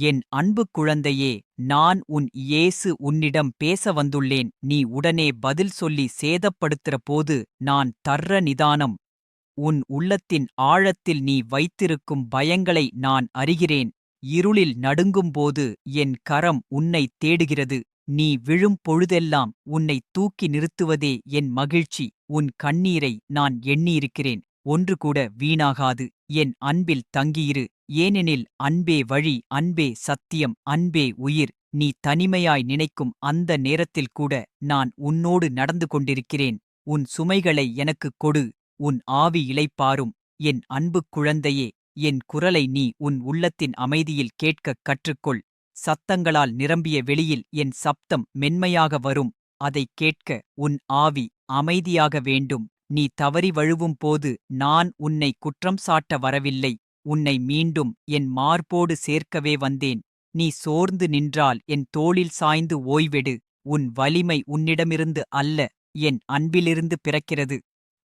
என் அன்பு குழந்தையே நான் உன் இயேசு உன்னிடம் பேச வந்துள்ளேன். நீ உடனே பதில் சொல்லி சேதப்படுத்துற போது நான் தர்ற நிதானம். உன் உள்ளத்தின் ஆழத்தில் நீ வைத்திருக்கும் பயங்களை நான் அறிகிறேன். இருளில் நடுங்கும்போது என் கரம் உன்னை தேடுகிறது. நீ விழும் பொழுதெல்லாம் உன்னை தூக்கி நிறுத்துவதே என் மகிழ்ச்சி. உன் கண்ணீரை நான் எண்ணியிருக்கிறேன். ஒன்று கூட வீணாகாது. என் அன்பில் தங்கியிரு. ஏனெனில் அன்பே வழி அன்பே சத்தியம் அன்பே உயிர். நீ தனிமையாய் நினைக்கும் அந்த நேரத்தில் கூட நான் உன்னோடு நடந்து கொண்டிருக்கிறேன். உன் சுமைகளை எனக்குக் கொடு. உன் ஆவி இளைப்பாரும். என் அன்புக் குழந்தையே என் குரலை நீ உன் உள்ளத்தின் அமைதியில் கேட்கக் கற்றுக்கொள். சத்தங்களால் நிரம்பிய வெளியில் என் சப்தம் மென்மையாக வரும். அதைக் கேட்க உன் ஆவி அமைதியாக வேண்டும். நீ தவறி வழுவும் போது நான் உன்னை குற்றம் சாட்ட வரவில்லை. உன்னை மீண்டும் என் மார்போடு சேர்க்கவே வந்தேன். நீ சோர்ந்து நின்றால் என் தோளில் சாய்ந்து ஓய்வெடு. உன் வலிமை உன்னிடமிருந்து அல்ல என் அன்பிலிருந்து பிறக்கிறது.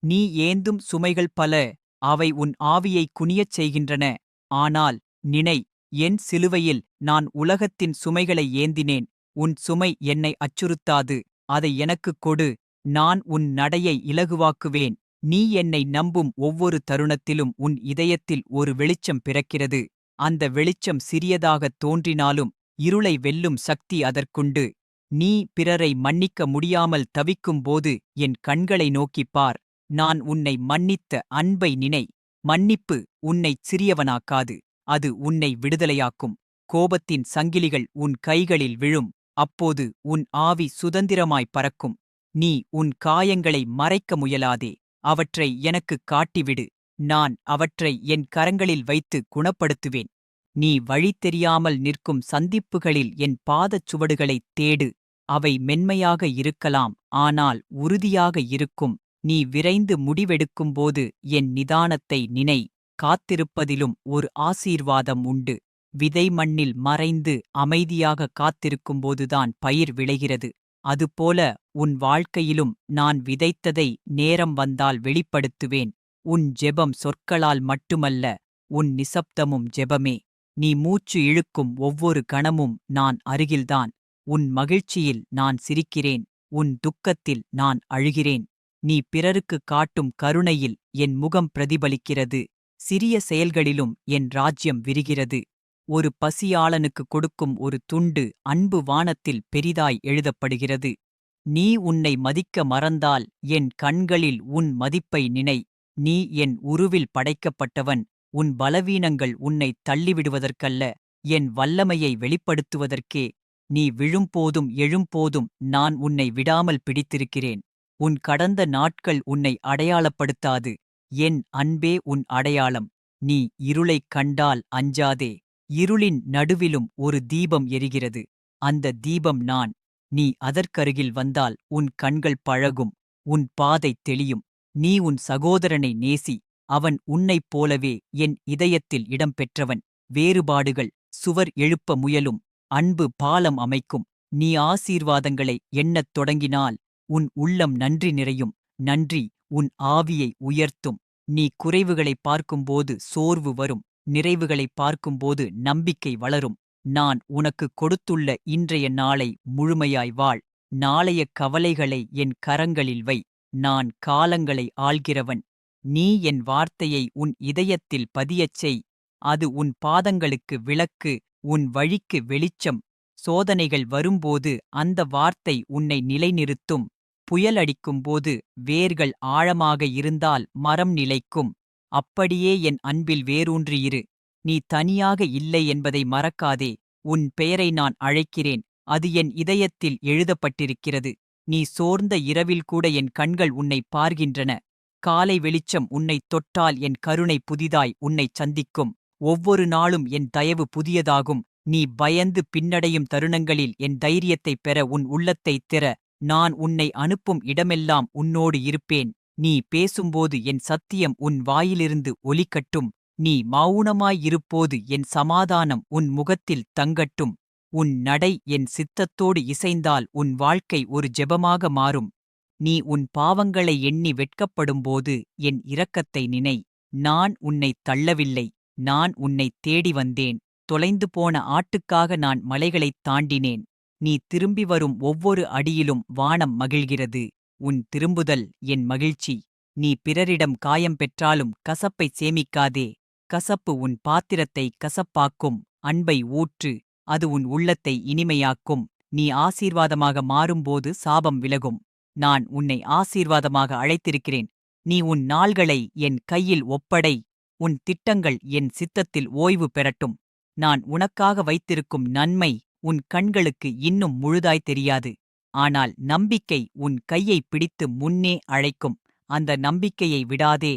நீ ஏந்தும் சுமைகள் பல அவை உன் ஆவியை குனியச் செய்கின்றன. ஆனால் நினை என் சிலுவையில் நான் உலகத்தின் சுமைகளை ஏந்தினேன். உன் சுமை என்னை அச்சுறுத்தாது. அதை எனக்குக் கொடு. நான் உன் நடையை இலகுவாக்குவேன். நீ என்னை நம்பும் ஒவ்வொரு தருணத்திலும் உன் இதயத்தில் ஒரு வெளிச்சம் பிறக்கிறது. அந்த வெளிச்சம் சிறியதாகத் தோன்றினாலும் இருளை வெல்லும் சக்தி அதற்குண்டு. நீ பிறரை மன்னிக்க முடியாமல் தவிக்கும்போது என் கண்களை நோக்கிப் பார். நான் உன்னை மன்னித்த அன்பை நினை. மன்னிப்பு உன்னைச் சிறியவனாக்காது. அது உன்னை விடுதலையாக்கும். கோபத்தின் சங்கிலிகள் உன் கைகளில் விழும். அப்போது உன் ஆவி சுதந்திரமாய் பறக்கும். நீ உன் காயங்களை மறைக்க முயலாதே அவற்றை எனக்குக் காட்டிவிடு. நான் அவற்றை என் கரங்களில் வைத்து குணப்படுத்துவேன். நீ வழி தெரியாமல் நிற்கும் சந்திப்புகளில் என் பாதச் சுவடுகளைத் தேடு. அவை மென்மையாக இருக்கலாம் ஆனால் உறுதியாக இருக்கும். நீ விரைந்து முடிவெடுக்கும்போது என் நிதானத்தை நினை. காத்திருப்பதிலும் ஒரு ஆசீர்வாதம் உண்டு. விதை மண்ணில் மறைந்து அமைதியாக காத்திருக்கும்போதுதான் பயிர் விளைகிறது. அதுபோல உன் வாழ்க்கையிலும் நான் விதைத்ததை நேரம் வந்தால் வெளிப்படுத்துவேன். உன் ஜெபம் சொற்களால் மட்டுமல்ல உன் நிசப்தமும் ஜெபமே. நீ மூச்சு இழுக்கும் ஒவ்வொரு கணமும் நான் அருகில்தான். உன் மகிழ்ச்சியில் நான் சிரிக்கிறேன் உன் துக்கத்தில் நான் அழுகிறேன். நீ பிறருக்குக் காட்டும் கருணையில் என் முகம் பிரதிபலிக்கிறது. சிறிய செயல்களிலும் என் ராஜ்யம் விரிகிறது. ஒரு பசியாளனுக்கு கொடுக்கும் ஒரு துண்டு அன்பு வானத்தில் பெரிதாய் எழுதப்படுகிறது. நீ உன்னை மதிக்க மறந்தால் என் கண்களில் உன் மதிப்பை நினை. நீ என் உருவில் படைக்கப்பட்டவன். உன் பலவீனங்கள் உன்னை தள்ளிவிடுவதற்கல்ல. என் வல்லமையை வெளிப்படுத்துவதற்கே. நீ விழும்போதும் எழும்போதும் நான் உன்னை விடாமல் பிடித்திருக்கிறேன். உன் கடந்த நாட்கள் உன்னை அடையாளப்படுத்தாது. என் அன்பே உன் அடையாளம். நீ இருளைக் கண்டால் அஞ்சாதே. இருளின் நடுவிலும் ஒரு தீபம் எரிகிறது. அந்த தீபம் நான். நீ அதற்கருகில் வந்தால் உன் கண்கள் பழகும் உன் பாதை தெளியும். நீ உன் சகோதரனை நேசி அவன் உன்னைப் போலவே என் இதயத்தில் இடம்பெற்றவன். வேறுபாடுகள் சுவர் எழுப்ப முயலும் அன்பு பாலம் அமைக்கும். நீ ஆசீர்வாதங்களை எண்ணத் தொடங்கினால் உன் உள்ளம் நன்றி நிறையும். நன்றி உன் ஆவியை உயர்த்தும். நீ குறைவுகளைப் பார்க்கும்போது சோர்வு வரும். நிறைவுகளைப் பார்க்கும்போது நம்பிக்கை வளரும். நான் உனக்கு கொடுத்துள்ள இன்றைய நாளை முழுமையாய் வாழ். நாளைய கவலைகளை என் கரங்களில் வை. நான் காலங்களை ஆள்கிறவன். நீ என் வார்த்தையை உன் இதயத்தில் பதியச் செய். அது உன் பாதங்களுக்கு விளக்கு உன் வழிக்கு வெளிச்சம். சோதனைகள் வரும்போது அந்த வார்த்தை உன்னை நிலைநிறுத்தும். புயல் அடிக்கும்போது வேர்கள் ஆழமாக இருந்தால் மரம் நிலைக்கும். அப்படியே என் அன்பில் வேரூன்றியிரு நீ தனியாக இல்லை என்பதை மறக்காதே. உன் பெயரை நான் அழைக்கிறேன். அது என் இதயத்தில் எழுதப்பட்டிருக்கிறது. நீ சோர்ந்த இரவில் கூட என் கண்கள் உன்னை பார்கின்றன. காலை வெளிச்சம் உன்னைத் தொட்டால் என் கருணை புதிதாய் உன்னைச் சந்திக்கும். ஒவ்வொரு நாளும் என் தயவு புதியதாகும். நீ பயந்து பின்னடையும் தருணங்களில் என் தைரியத்தைப் பெற உன் உள்ளத்தைத் திற. நான் உன்னை அனுப்பும் இடமெல்லாம் உன்னோடு இருப்பேன். நீ பேசும்போது என் சத்தியம் உன் வாயிலிருந்து ஒலிக்கட்டும். நீ மௌனமாயிருப்போது என் சமாதானம் உன் முகத்தில் தங்கட்டும். உன் நடை என் சித்தத்தோடு இசைந்தால் உன் வாழ்க்கை ஒரு ஜெபமாக மாறும். நீ உன் பாவங்களை எண்ணி வெட்கப்படும்போது என் இரக்கத்தை நினை. நான் உன்னைத் தள்ளவில்லை. நான் உன்னைத் தேடி வந்தேன். தொலைந்து போன ஆட்டுக்காக நான் மலைகளைத் தாண்டினேன். நீ திரும்பி வரும் ஒவ்வொரு அடியிலும் வானம் மகிழ்கிறது. உன் திரும்புதல் என் மகிழ்ச்சி. நீ பிறரிடம் காயம் பெற்றாலும் கசப்பைச் சேமிக்காதே. கசப்பு உன் பாத்திரத்தை கசப்பாக்கும். அன்பை ஊற்று. அது உன் உள்ளத்தை இனிமையாக்கும். நீ ஆசீர்வாதமாக மாறும்போது சாபம் விலகும். நான் உன்னை ஆசீர்வாதமாக அழைத்திருக்கிறேன். நீ உன் நாள்களை என் கையில் ஒப்படை. உன் திட்டங்கள் என் சித்தத்தில் ஓய்வு பெறட்டும். நான் உனக்காக வைத்திருக்கும் நன்மை உன் கண்களுக்கு இன்னும் முழுதாய் தெரியாது. ஆனால் நம்பிக்கை உன் கையை பிடித்து முன்னே அழைக்கும். அந்த நம்பிக்கையை விடாதே.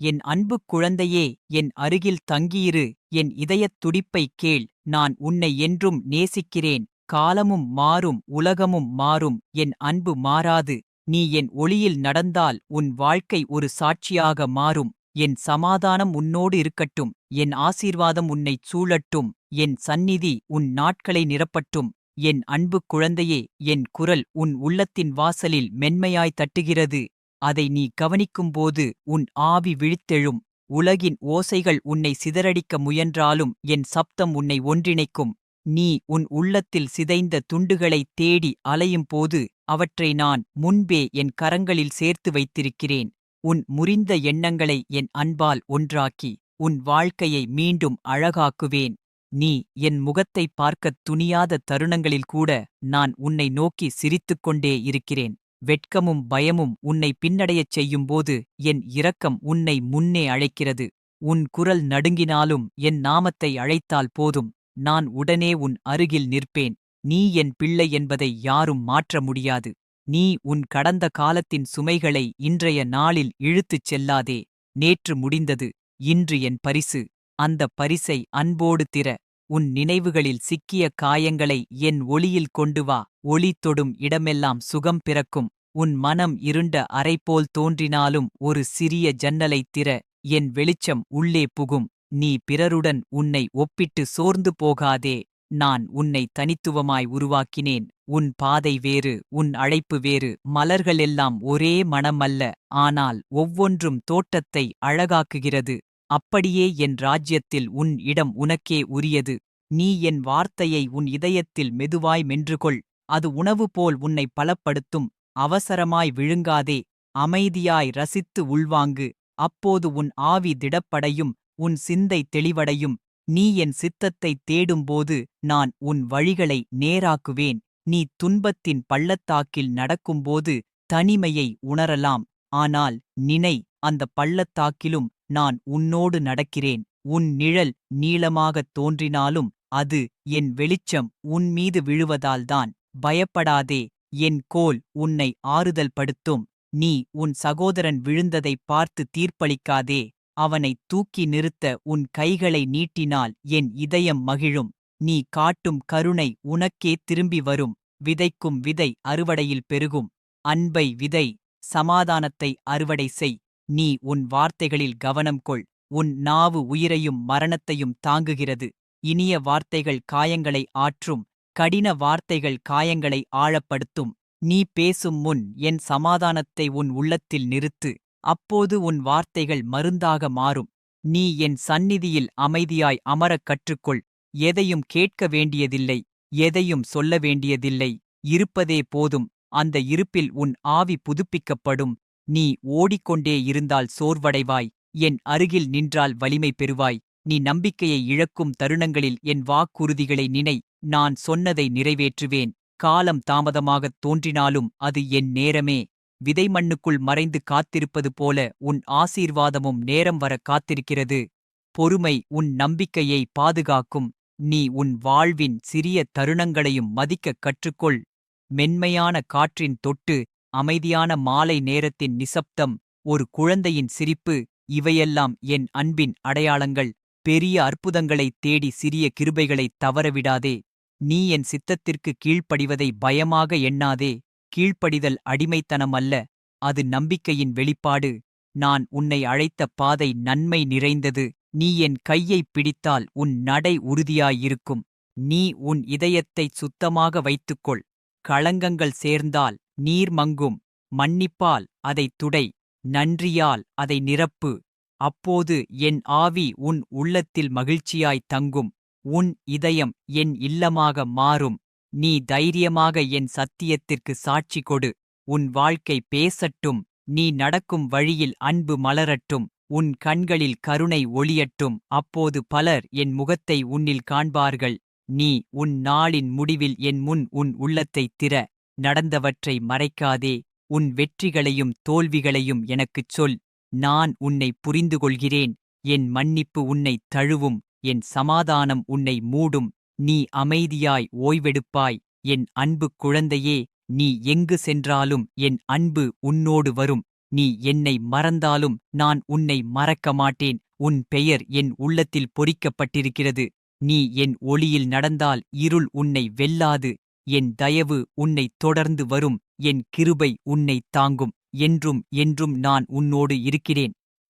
என் அன்பு குழந்தையே என் அருகில் தங்கியிரு. என் இதயத் துடிப்பைக் கேள். நான் உன்னை என்றும் நேசிக்கிறேன். காலமும் மாறும் உலகமும் மாறும். என் அன்பு மாறாது. நீ என் ஒளியில் நடந்தால் உன் வாழ்க்கை ஒரு சாட்சியாக மாறும். என் சமாதானம் உன்னோடு இருக்கட்டும். என் ஆசீர்வாதம் உன்னைச் சூழட்டும். என் சந்நிதி உன் நாட்களை நிரப்பட்டும். என் அன்பு குழந்தையே என் குரல் உன் உள்ளத்தின் வாசலில் மென்மையாய் தட்டுகிறது. அதை நீ கவனிக்கும்போது உன் ஆவி விழித்தெழும். உலகின் ஓசைகள் உன்னை சிதறடிக்க முயன்றாலும் என் சப்தம் உன்னை ஒன்றிணைக்கும். நீ உன் உள்ளத்தில் சிதைந்த துண்டுகளைத் தேடி அலையும் போது அவற்றை நான் முன்பே என் கரங்களில் சேர்த்து வைத்திருக்கிறேன். உன் முறிந்த எண்ணங்களை என் அன்பால் ஒன்றாக்கி உன் வாழ்க்கையை மீண்டும் அழகாக்குவேன். நீ என் முகத்தைப் பார்க்கத் துணியாத தருணங்களில் கூட நான் உன்னை நோக்கி சிரித்துக்கொண்டே இருக்கிறேன். வெட்கமும் பயமும் உன்னை பின்னடையச் செய்யும்போது என் இரக்கம் உன்னை முன்னே அழைக்கிறது. உன் குரல் நடுங்கினாலும் என் நாமத்தை அழைத்தால் போதும். நான் உடனே உன் அருகில் நிற்பேன். நீ என் பிள்ளை என்பதை யாரும் மாற்ற முடியாது. நீ உன் கடந்த காலத்தின் சுமைகளை இன்றைய நாளில் இழுத்துச் செல்லாதே. நேற்று முடிந்தது. இன்று என் பரிசு. அந்த பரிசை அன்போடு திற. உன் நினைவுகளில் சிக்கிய காயங்களை என் ஒளியில் கொண்டு வா. ஒளி தொடும் இடமெல்லாம் சுகம் பிறக்கும். உன் மனம் இருண்ட அறைபோல் தோன்றினாலும் ஒரு சிறிய ஜன்னலைத் திற. என் வெளிச்சம் உள்ளே புகும். நீ பிறருடன் உன்னை ஒப்பிட்டு சோர்ந்து போகாதே. நான் உன்னை தனித்துவமாய் உருவாக்கினேன். உன் பாதை வேறு உன் அழைப்பு வேறு. மலர்களெல்லாம் ஒரே மனமல்ல. ஆனால் ஒவ்வொன்றும் தோட்டத்தை அழகாக்குகிறது. அப்படியே என் ராஜ்யத்தில் உன் இடம் உனக்கே உரியது. நீ என் வார்த்தையை உன் இதயத்தில் மெதுவாய் மென்றுகொள். அது உணவு போல் உன்னை பலப்படுத்தும். அவசரமாய் விழுங்காதே. அமைதியாய் ரசித்து உள்வாங்கு. அப்போது உன் ஆவி திடப்படையும். உன் சிந்தை தெளிவடையும். நீ என் சித்தத்தைத் தேடும்போது நான் உன் வழிகளை நேராக்குவேன். நீ துன்பத்தின் பள்ளத்தாக்கில் நடக்கும்போது தனிமையை உணரலாம். ஆனால் நினை அந்த பள்ளத்தாக்கிலும் நான் உன்னோடு நடக்கிறேன். உன் நிழல் நீளமாகத் தோன்றினாலும் அது என் வெளிச்சம் உன் மீது விழுவதால்தான் பயப்படாதே என் கோல் உன்னை ஆறுதல் படுத்தும் நீ உன் சகோதரன் விழுந்ததைப் பார்த்து தீர்ப்பளிக்காதே. அவனை தூக்கி நிறுத்த உன் கைகளை நீட்டினால் என் இதயம் மகிழும். நீ காட்டும் கருணை உனக்கே திரும்பி வரும். விதைக்கும் விதை அறுவடையில் பெருகும். அன்பை விதை சமாதானத்தை அறுவடை செய். நீ உன் வார்த்தைகளில் கவனம் கொள். உன் நாவு உயிரையும் மரணத்தையும் தாங்குகிறது. இனிய வார்த்தைகள் காயங்களை ஆற்றும். கடின வார்த்தைகள் காயங்களை ஆழப்படுத்தும். நீ பேசும் முன் என் சமாதானத்தை உன் உள்ளத்தில் நிறுத்து. அப்போது உன் வார்த்தைகள் மருந்தாக மாறும். நீ என் சந்நிதியில் அமைதியாய் அமரக் கற்றுக்கொள். எதையும் கேட்க வேண்டியதில்லை. எதையும் சொல்ல வேண்டியதில்லை. இருப்பதே போதும். அந்த இருப்பில் உன் ஆவி புதுப்பிக்கப்படும். நீ ஓடிக்கொண்டே இருந்தால் சோர்வடைவாய். என் அருகில் நின்றால் வலிமை பெறுவாய். நீ நம்பிக்கையை இழக்கும் தருணங்களில் என் வாக்குறுதிகளை நினை. நான் சொன்னதை நிறைவேற்றுவேன். காலம் தாமதமாகத் தோன்றினாலும் அது என் நேரமே. விதை மண்ணுக்குள் மறைந்து காத்திருப்பது போல உன் ஆசீர்வாதமும் நேரம் வர காத்திருக்கிறது. பொறுமை உன் நம்பிக்கையை பாதுகாக்கும். நீ உன் வாழ்வின் சிறிய தருணங்களையும் மதிக்கக் கற்றுக்கொள். மென்மையான காற்றின் தொட்டு அமைதியான மாலை நேரத்தின் நிசப்தம் ஒரு குழந்தையின் சிரிப்பு இவையெல்லாம் என் அன்பின் அடையாளங்கள். பெரிய அற்புதங்களைத் தேடி சிறிய கிருபைகளைத் தவறவிடாதே. நீ என் சித்தத்திற்கு கீழ்ப்படிவதை பயமாக எண்ணாதே. கீழ்ப்படிதல் அடிமைத்தனம் அல்ல அது நம்பிக்கையின் வெளிப்பாடு. நான் உன்னை அழைத்த பாதை நன்மை நிறைந்தது. நீ என் கையைப் பிடித்தால் உன் நடை உறுதியாயிருக்கும். நீ உன் இதயத்தைச் சுத்தமாக வைத்துக்கொள். களங்கங்கள் சேர்ந்தால் நீர் மங்கும் மன்னிப்பால் அதைத் துடை நன்றியால் அதை நிரப்பு. அப்போது என் ஆவி உன் உள்ளத்தில் மகிழ்ச்சியாய் தங்கும் உன் இதயம் என் இல்லமாக மாறும். நீ தைரியமாக என் சத்தியத்திற்கு சாட்சி கொடு உன் வாழ்க்கை பேசட்டும் நீ நடக்கும் வழியில் அன்பு மலரட்டும் உன் கண்களில் கருணை ஒளியட்டும். அப்போது பலர் என் முகத்தை உன்னில் காண்பார்கள். நீ உன் நாளின் முடிவில் என் முன் உன் உள்ளத்தைத் திற. நடந்தவற்றை மறைக்காதே. உன் வெற்றிகளையும் தோல்விகளையும் எனக்குச் சொல். நான் உன்னை புரிந்து கொள்கிறேன் என் மன்னிப்பு உன்னை தழுவும். என் சமாதானம் உன்னை மூடும். நீ அமைதியாய் ஓய்வெடுப்பாய். என் அன்பு குழந்தையே நீ எங்கு சென்றாலும் என் அன்பு உன்னோடு வரும். நீ என்னை மறந்தாலும் நான் உன்னை மறக்க மாட்டேன். உன் பெயர் என் உள்ளத்தில் பொறிக்கப்பட்டிருக்கிறது. நீ என் ஒளியில் நடந்தால் இருள் உன்னை வெல்லாது என் தயவு உன்னை தொடர்ந்து வரும் என் கிருபை உன்னை தாங்கும் என்றும் என்றும் நான் உன்னோடு இருக்கிறேன்.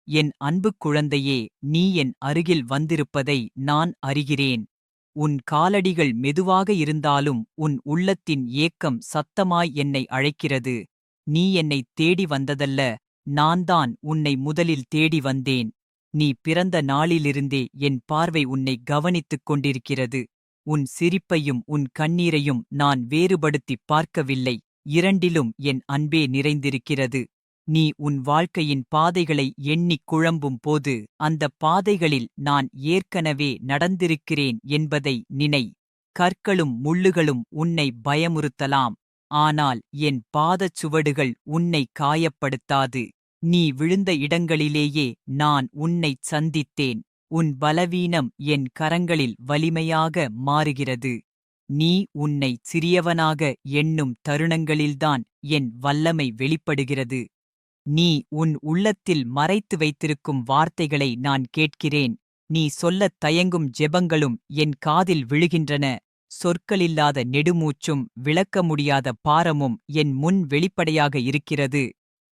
என் அன்புக் குழந்தையே நீ என் அருகில் வந்திருப்பதை நான் அறிகிறேன். உன் காலடிகள் மெதுவாக இருந்தாலும் உன் உள்ளத்தின் ஏக்கம் சத்தமாய் என்னை அழைக்கிறது. நீ என்னைத் தேடி வந்ததல்ல நான்தான் உன்னை முதலில் தேடி வந்தேன். நீ பிறந்த நாளிலிருந்தே என் பார்வை உன்னை கவனித்துக் கொண்டிருக்கிறது. உன் சிரிப்பையும் உன் கண்ணீரையும் நான் வேறுபடுத்திப் பார்க்கவில்லை. இரண்டிலும் என் அன்பே நிறைந்திருக்கிறது. நீ உன் வாழ்க்கையின் பாதைகளை எண்ணிக் குழம்பும் போது அந்த பாதைகளில் நான் ஏற்கனவே நடந்திருக்கிறேன் என்பதை நினை. கற்களும் முள்ளுகளும் உன்னை பயமுறுத்தலாம். ஆனால் என் பாதச் சுவடுகள் உன்னை காயப்படுத்தாது. நீ விழுந்த இடங்களிலேயே நான் உன்னைச் சந்தித்தேன். உன் பலவீனம் என் கரங்களில் வலிமையாக மாறுகிறது. நீ உன்னை சிறியவனாக எண்ணும் தருணங்களில்தான் என் வல்லமை வெளிப்படுகிறது. நீ உன் உள்ளத்தில் மறைத்து வைத்திருக்கும் வார்த்தைகளை நான் கேட்கிறேன். நீ சொல்லத் தயங்கும் ஜெபங்களும் என் காதில் விழுகின்றன. சொற்களில்லாத நெடுமூச்சும் விளக்க முடியாத பாரமும் என் முன் வெளிப்படையாக இருக்கிறது.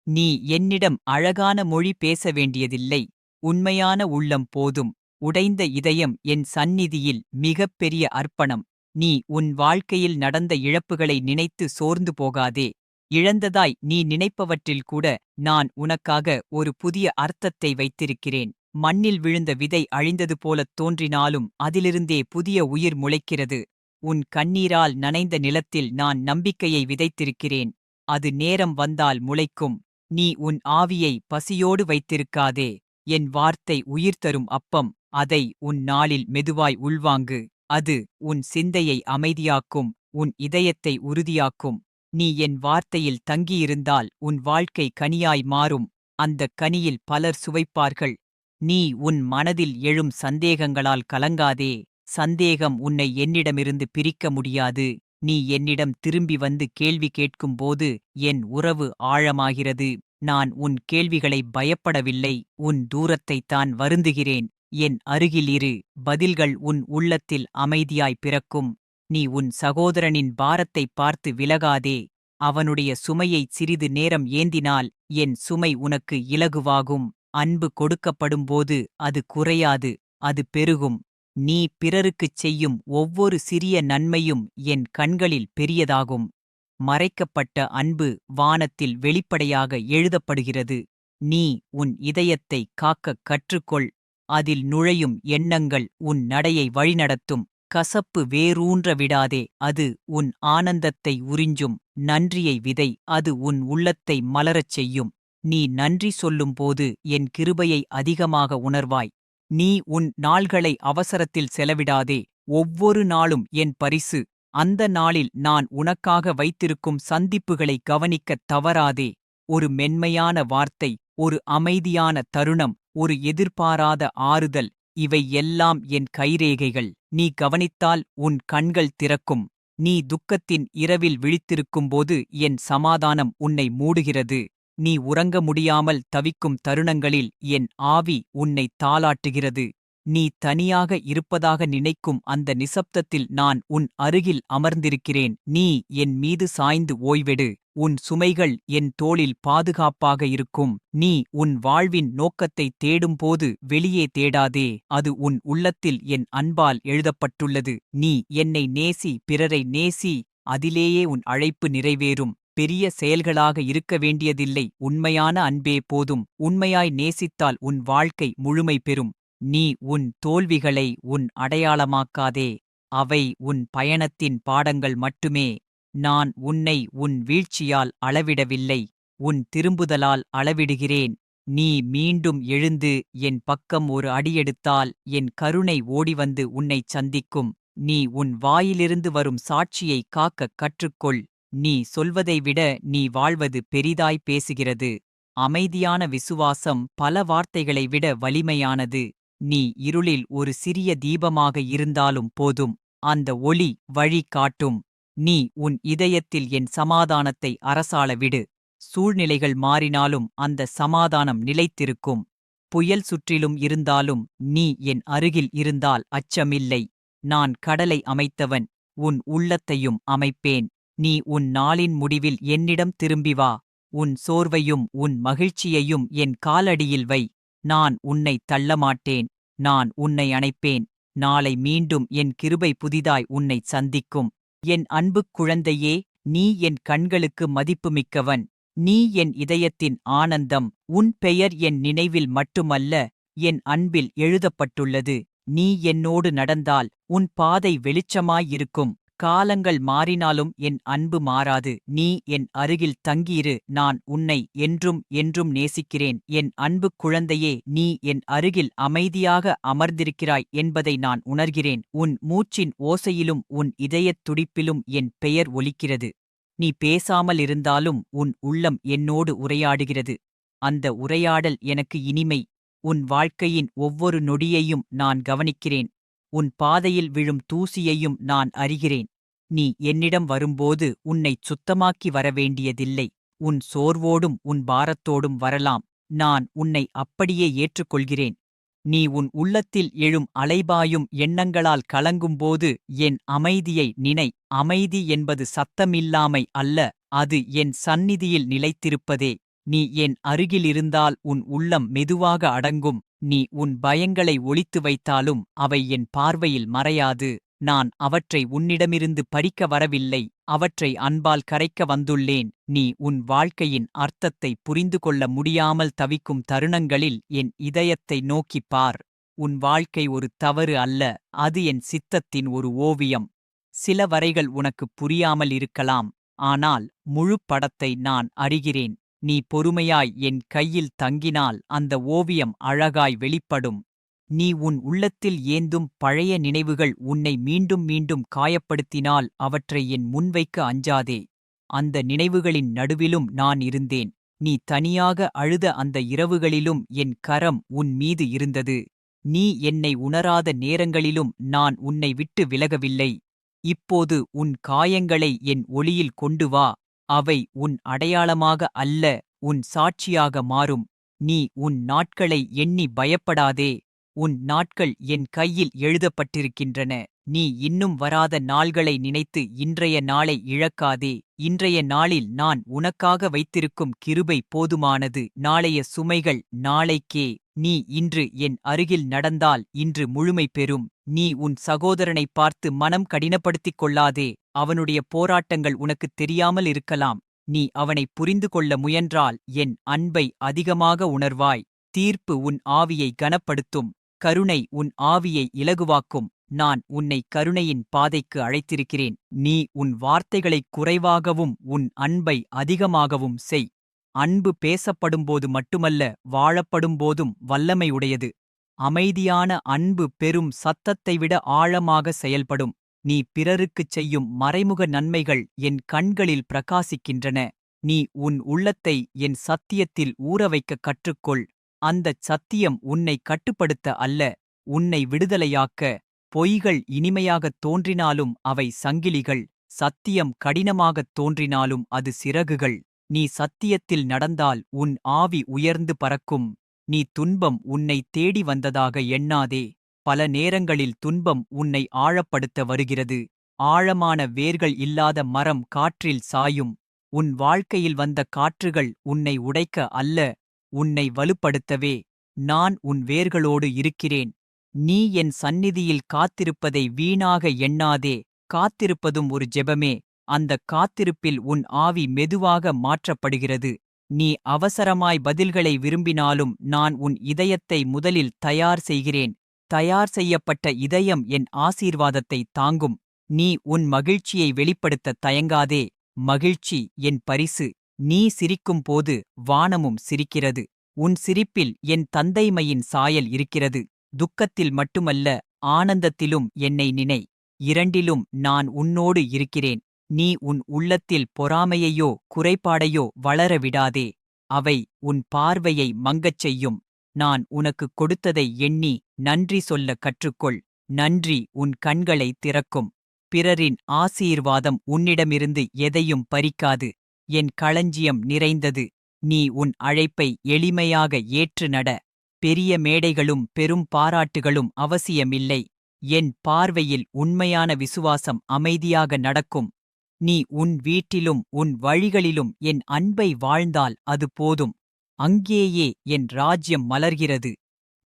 நீ என்னிடம் அழகான மொழி பேச வேண்டியதில்லை. உண்மையான உள்ளம் போதும். உடைந்த இதயம் என் சந்நிதியில் மிகப்பெரிய அர்ப்பணம். நீ உன் வாழ்க்கையில் நடந்த இழப்புகளை நினைத்து சோர்ந்து போகாதே. இழந்ததாய் நீ நினைப்பவற்றில் கூட நான் உனக்காக ஒரு புதிய அர்த்தத்தை வைத்திருக்கிறேன். மண்ணில் விழுந்த விதை அழிந்தது போலத் தோன்றினாலும் அதிலிருந்தே புதிய உயிர் முளைக்கிறது. உன் கண்ணீரால் நனைந்த நிலத்தில் நான் நம்பிக்கையை விதைத்திருக்கிறேன். அது நேரம் வந்தால் முளைக்கும். நீ உன் ஆவியை பசியோடு வைத்திருக்காதே என் வார்த்தை உயிர் தரும் அப்பம் அதை உன் நாளில் மெதுவாய் உள்வாங்கு அது உன் சிந்தையை அமைதியாக்கும் உன் இதயத்தை உறுதியாக்கும். நீ என் வார்த்தையில் தங்கியிருந்தால் உன் வாழ்க்கை கனியாய் மாறும் அந்தக் கனியில் பலர் சுவைப்பார்கள். நீ உன் மனதில் எழும் சந்தேகங்களால் கலங்காதே சந்தேகம் உன்னை என்னிடமிருந்து பிரிக்க முடியாது. நீ என்னிடம் திரும்பி வந்து கேள்வி கேட்கும்போது என் உறவு ஆழமாகிறது. நான் உன் கேள்விகளை பயப்படவில்லை. உன் தூரத்தைத்தான் வருந்துகிறேன். என் அருகில் இரு. பதில்கள் உன் உள்ளத்தில் அமைதியாய் பிறக்கும். நீ உன் சகோதரனின் பாரத்தைப் பார்த்து விலகாதே. அவனுடைய சுமையைச் சிறிது நேரம் ஏந்தினால் என் சுமை உனக்கு இலகுவாகும். அன்பு கொடுக்கப்படும்போது அது குறையாது. அது பெருகும். நீ பிறருக்குச் செய்யும் ஒவ்வொரு சிறிய நன்மையும் என் கண்களில் பெரியதாகும். மறைக்கப்பட்ட அன்பு வானத்தில் வெளிப்படையாக எழுதப்படுகிறது. நீ உன் இதயத்தை காக்கக் கற்றுக்கொள். அதில் நுழையும் எண்ணங்கள் உன் நடையை வழிநடத்தும். கசப்பு வேரூன்ற விடாதே அது உன் ஆனந்தத்தை உறிஞ்சும். நன்றியை விதை அது உன் உள்ளத்தை மலரச் செய்யும். நீ நன்றி சொல்லும்போது என் கிருபையை அதிகமாக உணர்வாய். நீ உன் நாள்களை அவசரத்தில் செலவிடாதே. ஒவ்வொரு நாளும் என் பரிசு. அந்த நாளில் நான் உனக்காக வைத்திருக்கும் சந்திப்புகளை கவனிக்கத் தவறாதே. ஒரு மென்மையான வார்த்தை ஒரு அமைதியான தருணம் ஒரு எதிர்பாராத ஆறுதல் இவை எல்லாம் என் கைரேகைகள். நீ கவனித்தால் உன் கண்கள் திறக்கும். நீ துக்கத்தின் இரவில் விழித்திருக்கும்போது என் சமாதானம் உன்னை மூடுகிறது. நீ உறங்க முடியாமல் தவிக்கும் தருணங்களில் என் ஆவி உன்னை தாளாட்டுகிறது. நீ தனியாக இருப்பதாக நினைக்கும் அந்த நிசப்தத்தில் நான் உன் அருகில் அமர்ந்திருக்கிறேன். நீ என் மீது சாய்ந்து ஓய்வெடு. உன் சுமைகள் என் தோளில் பாதுகாப்பாக இருக்கும். நீ உன் வாழ்வின் நோக்கத்தைத் தேடும்போது வெளியே தேடாதே. அது உன் உள்ளத்தில் என் அன்பால் எழுதப்பட்டுள்ளது. நீ என்னை நேசி பிறரை நேசி அதிலேயே உன் அழைப்பு நிறைவேறும். பெரிய செயல்களாக இருக்க வேண்டியதில்லை. உண்மையான அன்பே போதும். உண்மையாய் நேசித்தால் உன் வாழ்க்கை முழுமை பெறும். நீ உன் தோல்விகளை உன் அடையாளமாக்காதே. அவை உன் பயணத்தின் பாடங்கள் மட்டுமே. நான் உன்னை உன் வீழ்ச்சியால் அளவிடவில்லை. உன் திரும்புதலால் அளவிடுகிறேன். நீ மீண்டும் எழுந்து என் பக்கம் ஒரு அடியெடுத்தால் என் கருணை ஓடிவந்து உன்னைச் சந்திக்கும். நீ உன் வாயிலிருந்து வரும் சாட்சியை காக்கக் கற்றுக்கொள். நீ சொல்வதை விட நீ வாழ்வது பெரிதாய் பேசுகிறது. அமைதியான விசுவாசம் பல வார்த்தைகளை விட வலிமையானது. நீ இருளில் ஒரு சிறிய தீபமாக இருந்தாலும் போதும். அந்த ஒளி வழி காட்டும். நீ உன் இதயத்தில் என் சமாதானத்தை அரசாள விடு. சூழ்நிலைகள் மாறினாலும் அந்த சமாதானம் நிலைத்திருக்கும். புயல் சுற்றிலும் இருந்தாலும் நீ என் அருகில் இருந்தால் அச்சமில்லை. நான் கடலை அமைத்தவன். உன் உள்ளத்தையும் அமைப்பேன். நீ உன் நாளின் முடிவில் என்னிடம் திரும்பி வா. உன் சோர்வையும் உன் மகிழ்ச்சியையும் என் காலடியில் வை. நான் உன்னை தள்ளமாட்டேன். நான் உன்னை அணைப்பேன். நாளை மீண்டும் என் கிருபை புதிதாய் உன்னைச் சந்திக்கும். என் அன்புக் குழந்தையே நீ என் கண்களுக்கு மதிப்புமிக்கவன். நீ என் இதயத்தின் ஆனந்தம். உன் பெயர் என் நினைவில் மட்டுமல்ல என் அன்பில் எழுதப்பட்டுள்ளது. நீ என்னோடு நடந்தால் உன் பாதை வெளிச்சமாயிருக்கும். காலங்கள் மாறினாலும் என் அன்பு மாறாது. நீ என் அருகில் தங்கியிரு. நான் உன்னை என்றும் என்றும் நேசிக்கிறேன். என் அன்புக் குழந்தையே நீ என் அருகில் அமைதியாக அமர்ந்திருக்கிறாய் என்பதை நான் உணர்கிறேன். உன் மூச்சின் ஓசையிலும் உன் இதயத் துடிப்பிலும் என் பெயர் ஒலிக்கிறது. நீ பேசாமல் இருந்தாலும் உன் உள்ளம் என்னோடு உரையாடுகிறது. அந்த உரையாடல் எனக்கு இனிமை. உன் வாழ்க்கையின் ஒவ்வொரு நொடியையும் நான் கவனிக்கிறேன். உன் பாதையில் விழும் தூசியையும் நான் அறிகிறேன். நீ என்னிடம் வரும்போது உன்னைச் சுத்தமாக்கி வரவேண்டியதில்லை. உன் சோர்வோடும் உன் பாரத்தோடும் வரலாம். நான் உன்னை அப்படியே ஏற்றுக்கொள்கிறேன். நீ உன் உள்ளத்தில் எழும் அலைபாயும் எண்ணங்களால் கலங்கும்போது என் அமைதியை நினை. அமைதி என்பது சத்தமில்லாமை அல்ல அது என் சந்நிதியில் நிலைத்திருப்பதே. நீ என் அருகிலிருந்தால் உன் உள்ளம் மெதுவாக அடங்கும். நீ உன் பயங்களை ஒளித்து வைத்தாலும் அவை என் பார்வையில் மறையாது. நான் அவற்றை உன்னிடமிருந்து பறிக்க வரவில்லை. அவற்றை அன்பால் கரைக்க வந்துள்ளேன். நீ உன் வாழ்க்கையின் அர்த்தத்தை புரிந்து கொள்ள முடியாமல் தவிக்கும் தருணங்களில் என் இதயத்தை நோக்கிப் பார். உன் வாழ்க்கை ஒரு தவறு அல்ல. அது என் சித்தத்தின் ஒரு ஓவியம். சில வரைகள் உனக்கு புரியாமல் இருக்கலாம். ஆனால் முழு படத்தை நான் அறிகிறேன். நீ பொறுமையாய் என் கையில் தங்கினால் அந்த ஓவியம் அழகாய் வெளிப்படும். நீ உன் உள்ளத்தில் ஏந்தும் பழைய நினைவுகள் உன்னை மீண்டும் மீண்டும் காயப்படுத்தினால் அவற்றை என் முன்வைக்க அஞ்சாதே. அந்த நினைவுகளின் நடுவிலும் நான் இருந்தேன். நீ தனியாக அழுத அந்த இரவுகளிலும் என் கரம் உன் மீது இருந்தது. நீ என்னை உணராத நேரங்களிலும் நான் உன்னை விட்டு விலகவில்லை. இப்போது உன் காயங்களை என் ஒளியில் கொண்டு வா. அவை உன் அடையாளமாக அல்ல உன் சாட்சியாக மாறும். நீ உன் நாட்களை எண்ணி பயப்படாதே. உன் நாட்கள் என் கையில் எழுதப்பட்டிருக்கின்றன. நீ இன்னும் வராத நாள்களை நினைத்து இன்றைய நாளை இழக்காதே. இன்றைய நாளில் நான் உனக்காக வைத்திருக்கும் கிருபை போதுமானது. நாளைய சுமைகள் நாளைக்கே. நீ இன்று என் அருகில் நடந்தால் இன்று முழுமை பெறும். நீ உன் சகோதரனை பார்த்து மனம் கடினப்படுத்திக் கொள்ளாதே. அவனுடைய போராட்டங்கள் உனக்குத் தெரியாமல் இருக்கலாம். நீ அவனை புரிந்து கொள்ள முயன்றால் என் அன்பை அதிகமாக உணர்வாய். தீர்ப்பு உன் ஆவியை கனப்படுத்தும். கருணை உன் ஆவியை இலகுவாக்கும். நான் உன்னை கருணையின் பாதைக்கு அழைத்திருக்கிறேன். நீ உன் வார்த்தைகளைக் குறைவாகவும் உன் அன்பை அதிகமாகவும் செய். அன்பு பேசப்படும்போது மட்டுமல்ல வாழப்படும்போதும் வல்லமையுடையது. அமைதியான அன்பு பெரும் சத்தத்தை விட ஆழமாக செயல்படும். நீ பிறருக்குச் செய்யும் மறைமுக நன்மைகள் என் கண்களில் பிரகாசிக்கின்றன. நீ உன் உள்ளத்தை என் சத்தியத்தில் ஊற வைக்க கற்றுக்கொள். அந்தச் சத்தியம் உன்னை கட்டுப்படுத்த அல்ல உன்னை விடுதலையாக்க. பொய்கள் இனிமையாகத் தோன்றினாலும் அவை சங்கிலிகள் சத்தியம் கடினமாகத் தோன்றினாலும் அது சிறகுகள். நீ சத்தியத்தில் நடந்தால் உன் ஆவி உயர்ந்து பறக்கும். நீ துன்பம் உன்னை தேடி வந்ததாக எண்ணாதே. பல நேரங்களில் துன்பம் உன்னை ஆழப்படுத்த வருகிறது. ஆழமான வேர்கள் இல்லாத மரம் காற்றில் சாயும். உன் வாழ்க்கையில் வந்த காற்றுகள் உன்னை உடைக்க அல்ல உன்னை வலுப்படுத்தவே. நான் உன் வேர்களோடு இருக்கிறேன். நீ என் சந்நிதியில் காத்திருப்பதை வீணாக எண்ணாதே. காத்திருப்பதும் ஒரு ஜெபமே. அந்த காத்திருப்பில் உன் ஆவி மெதுவாக மாற்றப்படுகிறது. நீ அவசரமாய் பதில்களை விரும்பினாலும் நான் உன் இதயத்தை முதலில் தயார் செய்கிறேன். தயார் செய்யப்பட்ட இதயம் என் ஆசீர்வாதத்தை தாங்கும். நீ உன் மகிழ்ச்சியை வெளிப்படுத்த தயங்காதே. மகிழ்ச்சி என் பரிசு. நீ சிரிக்கும்போது வானமும் சிரிக்கிறது. உன் சிரிப்பில் என் தந்தைமையின் சாயல் இருக்கிறது. துக்கத்தில் மட்டுமல்ல ஆனந்தத்திலும் என்னை நினை. இரண்டிலும் நான் உன்னோடு இருக்கிறேன். நீ உன் உள்ளத்தில் பொறாமையையோ குறைபாடையோ வளர விடாதே. அவை உன் பார்வையை மங்கச் செய்யும். நான் உனக்குக் கொடுத்ததை எண்ணி நன்றி சொல்ல கற்றுக்கொள். நன்றி உன் கண்களை திறக்கும். பிறரின் ஆசீர்வாதம் உன்னிடமிருந்து எதையும் பறிக்காது. என் களஞ்சியம் நிறைந்தது. நீ உன் அழைப்பை எளிமையாக ஏற்று நட. பெரிய மேடைகளும் பெரும் பாராட்டுகளும் அவசியமில்லை. என் பார்வையில் உண்மையான விசுவாசம் அமைதியாக நடக்கும். நீ உன் வீட்டிலும் உன் வழிகளிலும் என் அன்பை வாழ்ந்தால் அது போதும். அங்கேயே என் ராஜ்யம் மலர்கிறது.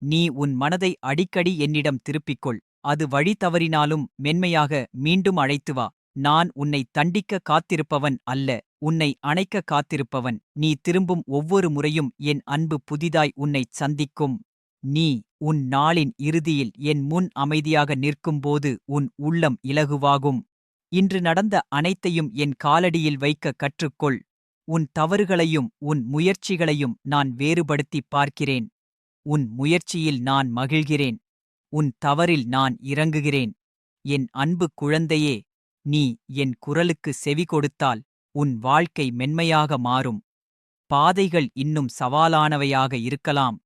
நீ உன் மனதை அடிக்கடி என்னிடம் திருப்பிக்கொள். அது வழி தவறினாலும் மென்மையாக மீண்டும் அழைத்து வா. நான் உன்னை தண்டிக்க காத்திருப்பவன் அல்ல உன்னை அணைக்க காத்திருப்பவன். நீ திரும்பும் ஒவ்வொரு முறையும் என் அன்பு புதிதாய் உன்னைச் சந்திக்கும். நீ உன் நாளின் இறுதியில் என் முன் அமைதியாக நிற்கும்போது உன் உள்ளம் இலகுவாகும். இன்று நடந்த அனைத்தையும் என் காலடியில் வைக்க கற்றுக்கொள். உன் தவறுகளையும் உன் முயற்சிகளையும் நான் வேறுபடுத்திப் பார்க்கிறேன். உன் முயற்சியில் நான் மகிழ்கிறேன். உன் தவறில் நான் இறங்குகிறேன். என் அன்பு குழந்தையே நீ என் குரலுக்கு செவி கொடுத்தால் உன் வாழ்க்கை மென்மையாக மாறும். பாதைகள் இன்னும் சவாலானவையாக இருக்கலாம்.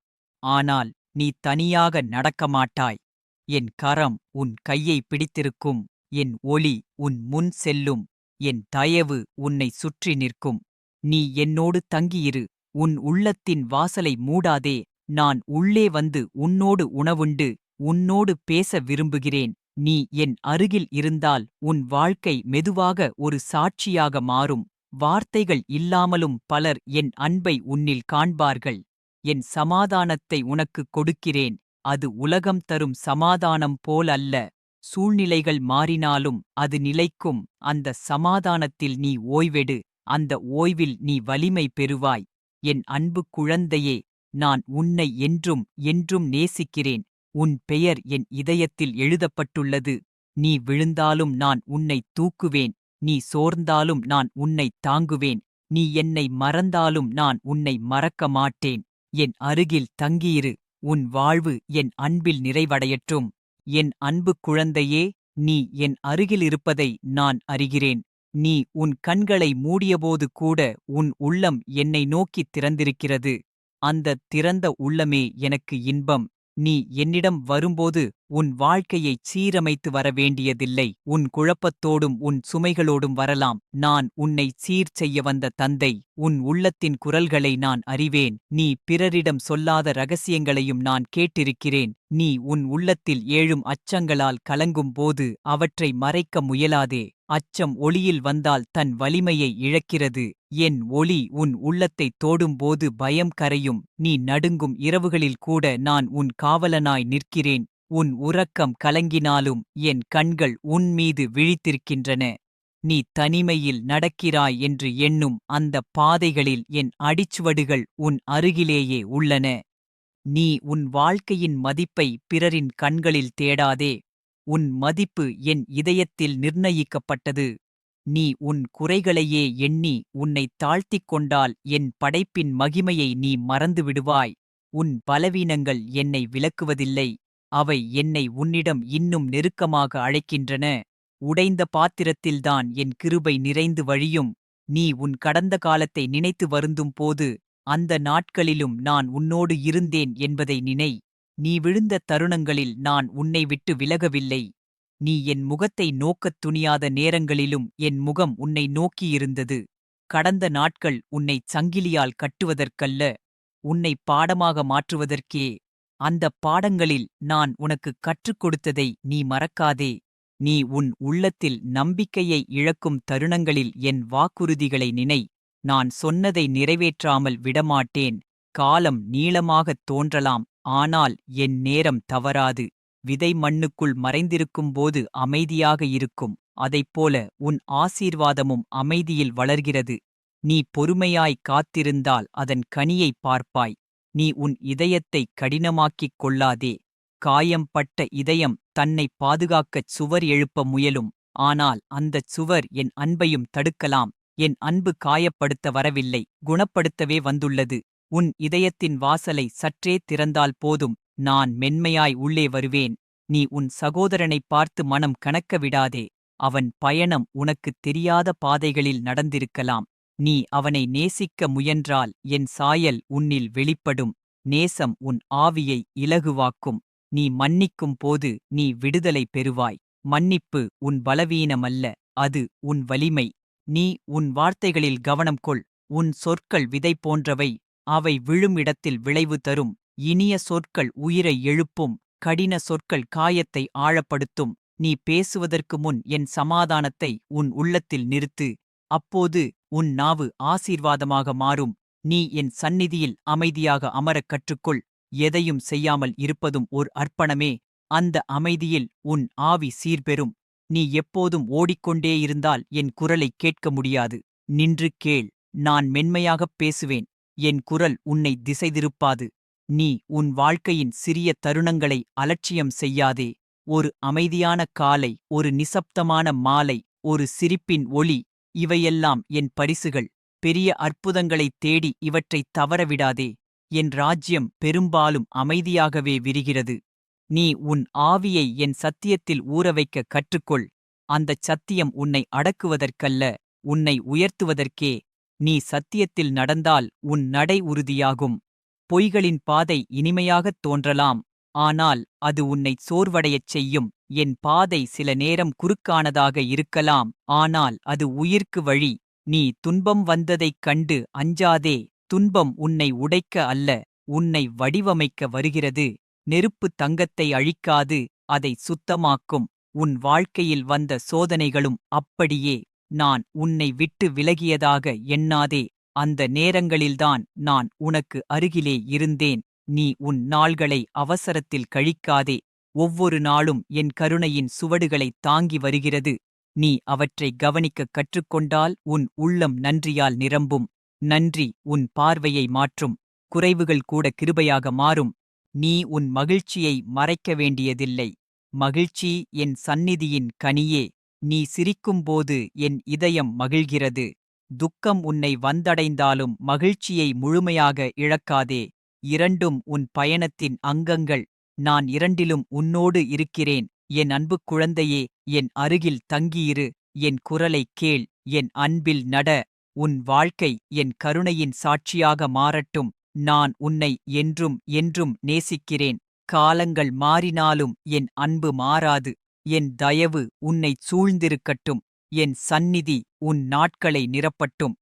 ஆனால் நீ தனியாக நடக்க மாட்டாய் என் கரம் உன் கையை பிடித்திருக்கும். என் ஒளி உன் முன் செல்லும் என் தயவு உன்னை சுற்றி நிற்கும். நீ என்னோடு தங்கியிரு உன் உள்ளத்தின் வாசலை மூடாதே நான் உள்ளே வந்து உன்னோடு உணவுண்டு உன்னோடு பேச விரும்புகிறேன். நீ என் அருகில் இருந்தால் உன் வாழ்க்கை மெதுவாக ஒரு சாட்சியாக மாறும். வார்த்தைகள் இல்லாமலும் பலர் என் அன்பை உன்னில் காண்பார்கள். என் சமாதானத்தை உனக்குக் கொடுக்கிறேன் அது உலகம் தரும் சமாதானம் போலல்ல. சூழ்நிலைகள் மாறினாலும் அது நிலைக்கும். அந்த சமாதானத்தில் நீ ஓய்வெடு. அந்த ஓய்வில் நீ வலிமை பெறுவாய். என் அன்பு குழந்தையே நான் உன்னை என்றும் என்றும் நேசிக்கிறேன். உன் பெயர் என் இதயத்தில் எழுதப்பட்டுள்ளது. நீ விழுந்தாலும் நான் உன்னை தூக்குவேன். நீ சோர்ந்தாலும் நான் உன்னை தாங்குவேன். நீ என்னை மறந்தாலும் நான் உன்னை மறக்க மாட்டேன். என் அருகில் தங்கியிரு. உன் வாழ்வு என் அன்பில் நிறைவடையற்றும் என் அன்பு குழந்தையே நீ என் அருகில் இருப்பதை நான் அறிகிறேன். நீ உன் கண்களை மூடியபோது கூட உன் உள்ளம் என்னை நோக்கித் திறந்திருக்கிறது. அந்தத் திறந்த உள்ளமே எனக்கு இன்பம். நீ என்னிடம் வரும்போது உன் வாழ்க்கையைச் சீரமைத்து வர வேண்டியதில்லை உன் குழப்பத்தோடும் உன் சுமைகளோடும் வரலாம். நான் உன்னை சீர் செய்ய வந்த தந்தை உன் உள்ளத்தின் குரல்களை நான் அறிவேன். நீ பிறரிடம் சொல்லாத ரகசியங்களையும் நான் கேட்டிருக்கிறேன். நீ உன் உள்ளத்தில் ஏழும் அச்சங்களால் கலங்கும் போது அவற்றை மறைக்க முயலாதே. அச்சம் ஒளியில் வந்தால் தன் வலிமையை இழக்கிறது. என் ஒளி உன் உள்ளத்தை தோடும்போது பயம் கரையும். நீ நடுங்கும் இரவுகளில் கூட நான் உன் காவலனாய் நிற்கிறேன். உன் உறக்கம் கலங்கினாலும் என் கண்கள் உன் மீது விழித்திருக்கின்றன. நீ தனிமையில் நடக்கிறாய் என்று எண்ணும் அந்த பாதைகளில் என் அடிச்சுவடுகள் உன் அருகிலேயே உள்ளன. நீ உன் வாழ்க்கையின் மதிப்பை பிறரின் கண்களில் தேடாதே. உன் மதிப்பு என் இதயத்தில் நிர்ணயிக்கப்பட்டது. நீ உன் குறைகளையே எண்ணி உன்னை தாழ்த்திக் கொண்டால் என் படைப்பின் மகிமையை நீ மறந்து விடுவாய். உன் பலவீனங்கள் என்னை விலக்குவதில்லை. அவை என்னை உன்னிடம் இன்னும் நெருக்கமாக அழைக்கின்றன. உடைந்த பாத்திரத்தில்தான் என் கிருபை நிறைந்து வழியும். நீ உன் கடந்த காலத்தை நினைத்து வருந்தும் போது அந்த நாட்களிலும் நான் உன்னோடு இருந்தேன் என்பதை நினை. நீ விழுந்த தருணங்களில் நான் உன்னை விட்டு விலகவில்லை. நீ என் முகத்தை நோக்கத் துணியாத நேரங்களிலும் என் முகம் உன்னை நோக்கியிருந்தது. கடந்த நாட்கள் உன்னைச் சங்கிலியால் கட்டுவதற்கல்ல உன்னை பாடமாக மாற்றுவதற்கே. அந்தப் பாடங்களில் நான் உனக்குக் கற்றுக் கொடுத்ததை நீ மறக்காதே. நீ உன் உள்ளத்தில் நம்பிக்கையை இழக்கும் தருணங்களில் என் வாக்குறுதிகளை நினை. நான் சொன்னதை நிறைவேற்றாமல் விடமாட்டேன். காலம் நீளமாகத் தோன்றலாம். ஆனால் என் நேரம் தவறாது. விதை மண்ணுக்குள் மறைந்திருக்கும்போது அமைதியாக இருக்கும். அதைப்போல உன் ஆசீர்வாதமும் அமைதியில் வளர்கிறது. நீ பொறுமையாய் காத்திருந்தால் அதன் கனியைப் பார்ப்பாய். நீ உன் இதயத்தைக் கடினமாக்கிக் கொள்ளாதே. காயம்பட்ட இதயம் தன்னை பாதுகாக்கச் சுவர் எழுப்ப முயலும். ஆனால் அந்தச் சுவர் என் அன்பையும் தடுக்கலாம். என் அன்பு காயப்படுத்த வரவில்லை. குணப்படுத்தவே வந்துள்ளது. உன் இதயத்தின் வாசலை சற்றே திறந்தால் போதும் நான் மென்மையாய் உள்ளே வருவேன். நீ உன் சகோதரனைப் பார்த்து மனம் கணக்க விடாதே. அவன் பயணம் உனக்குத் தெரியாத பாதைகளில் நடந்திருக்கலாம். நீ அவனை நேசிக்க முயன்றால் என் சாயல் உன்னில் வெளிப்படும். நேசம் உன் ஆவியை இலகுவாக்கும். நீ மன்னிக்கும் போது நீ விடுதலை பெறுவாய். மன்னிப்பு உன் பலவீனமல்ல அது உன் வலிமை. நீ உன் வார்த்தைகளில் கவனம் கொள். உன் சொற்கள் விதை போன்றவை அவை விழும் இடத்தில் விளைவு தரும். இனிய சொற்கள் உயிரை எழுப்பும். கடின சொற்கள் காயத்தை ஆழப்படுத்தும். நீ பேசுவதற்கு முன் என் சமாதானத்தை உன் உள்ளத்தில் நிறுத்து. அப்போது உன் நாவு ஆசீர்வாதமாக மாறும். நீ என் சந்நிதியில் அமைதியாக அமரக் கற்றுக்கொள். எதையும் செய்யாமல் இருப்பதும் ஓர் அர்ப்பணமே. அந்த அமைதியில் உன் ஆவி சீர்பெறும். நீ எப்போதும் ஓடிக்கொண்டே இருந்தால் என் குரலைக் கேட்க முடியாது. நின்று கேள். நான் மென்மையாகப் பேசுவேன். என் குரல் உன்னை திசைதிருப்பாது. நீ உன் வாழ்க்கையின் சிறிய தருணங்களை அலட்சியம் செய்யாதே. ஒரு அமைதியான காலை ஒரு நிசப்தமான மாலை ஒரு சிரிப்பின் ஒளி இவையெல்லாம் என் பரிசுகள். பெரிய அற்புதங்களைத் தேடி இவற்றைத் தவறவிடாதே. என் ராஜ்யம் பெரும்பாலும் அமைதியாகவே விரிகிறது. நீ உன் ஆவியை என் சத்தியத்தில் ஊறவைக்க கற்றுக்கொள். அந்தச் சத்தியம் உன்னை அடக்குவதற்கல்ல உன்னை உயர்த்துவதற்கே. நீ சத்தியத்தில் நடந்தால் உன் நடை உறுதியாகும். பொய்களின் பாதை இனிமையாகத் தோன்றலாம். ஆனால் அது உன்னை சோர்வடையச் செய்யும். என் பாதை சில நேரம் குறுக்கானதாக இருக்கலாம். ஆனால் அது உயிர்க்கு வழி. நீ துன்பம் வந்ததைக் கண்டு அஞ்சாதே. துன்பம் உன்னை உடைக்க அல்ல. உன்னை வடிவமைக்க வருகிறது. நெருப்பு தங்கத்தை அழிக்காது. அதை சுத்தமாக்கும். உன் வாழ்க்கையில் வந்த சோதனைகளும் அப்படியே. நான் உன்னை விட்டு விலகியதாக எண்ணாதே. அந்த நேரங்களில்தான் நான் உனக்கு அருகிலே இருந்தேன். நீ உன் நாள்களை அவசரத்தில் கழிக்காதே. ஒவ்வொரு நாளும் என் கருணையின் சுவடுகளைத் தாங்கி வருகிறது. நீ அவற்றை கவனிக்கக் கற்றுக்கொண்டால் உன் உள்ளம் நன்றியால் நிரம்பும். நன்றி உன் பார்வையை மாற்றும். குறைவுகள் கூட கிருபையாக மாறும். நீ உன் மகிழ்ச்சியை மறைக்க வேண்டியதில்லை. மகிழ்ச்சி என் சந்நிதியின் கனியே. நீ சிரிக்கும்போது என் இதயம் மகிழ்கிறது. துக்கம் உன்னை வந்தடைந்தாலும் மகிழ்ச்சியை முழுமையாக இழக்காதே. இரண்டும் உன் பயணத்தின் அங்கங்கள். நான் இரண்டிலும் உன்னோடு இருக்கிறேன். என் அன்பு குழந்தையே என் அருகில் தங்கியிரு. என் குரலைக் கேள். என் அன்பில் நட. உன் வாழ்க்கை என் கருணையின் சாட்சியாக மாறட்டும். நான் உன்னை என்றும் என்றும் நேசிக்கிறேன். காலங்கள் மாறினாலும் என் அன்பு மாறாது. என் தயவு உன்னைச் சூழ்ந்திருக்கட்டும் என் சந்நிதி உன் நாட்களை நிரப்பட்டும்.